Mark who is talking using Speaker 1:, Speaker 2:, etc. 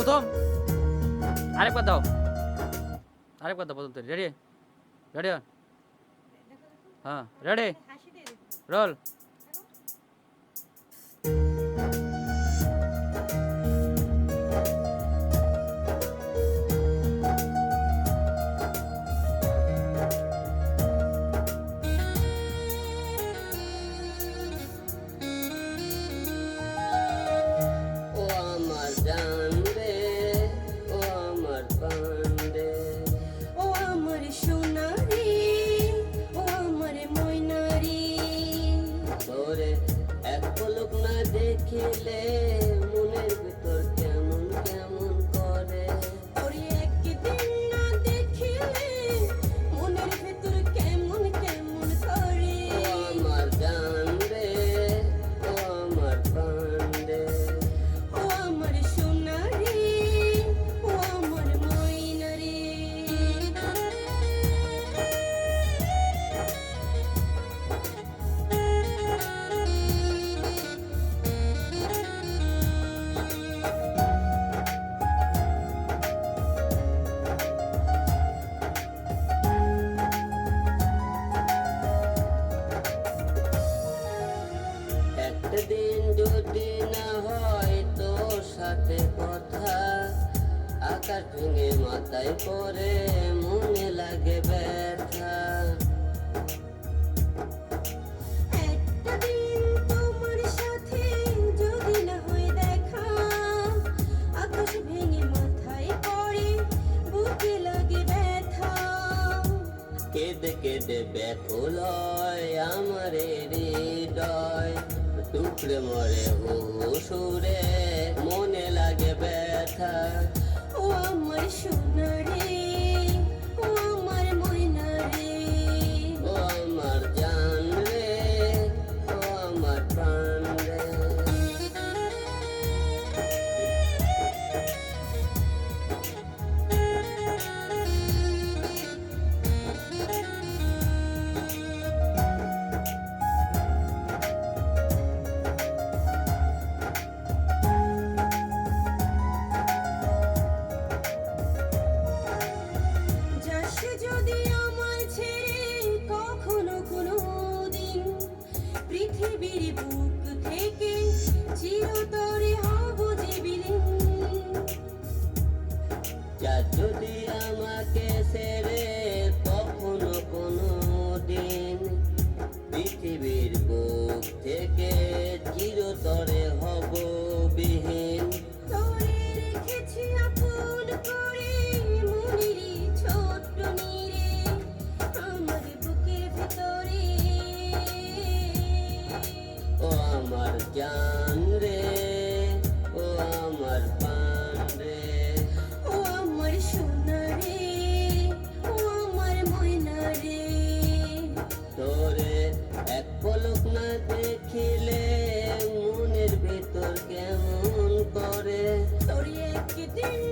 Speaker 1: প্রথম। আরেকবার দাও। আরেকবার দাও প্রথম রেডি রেডি হ্যাঁ রেডি রোল
Speaker 2: এক পলক না দেখিলে মনের ভিতর কেমন কেমন দিন যদি না হয় তোর সাথে কথা। আকাশ ভেঙে মাথায় পড়ে মনে লাগে ব্যথা।
Speaker 3: একটা দিন তোমার সাথে যদি না হয় দেখা আকাশ ভেঙে মাথায় পড়ে বুকে লাগে ব্যথা।
Speaker 2: কেঁদে কেঁদে ব্যাকুল হয় আমার হৃদয়। টুকরে মরে সুরে মনে লাগে ব্যথা।
Speaker 3: ও আমার সোনা চিরতরে হব যে বিলীন
Speaker 2: যা যদি আমাকে ছেড়ে কখনো কোনো দিন পৃথিবীর বুক থেকে চিরতরে হব বিহীন।
Speaker 3: তোরে রেখেছি আপন করে মনেরই ছোট্ট নীরে আমার বুকের ভিতরে।
Speaker 2: ও আমার জান Di.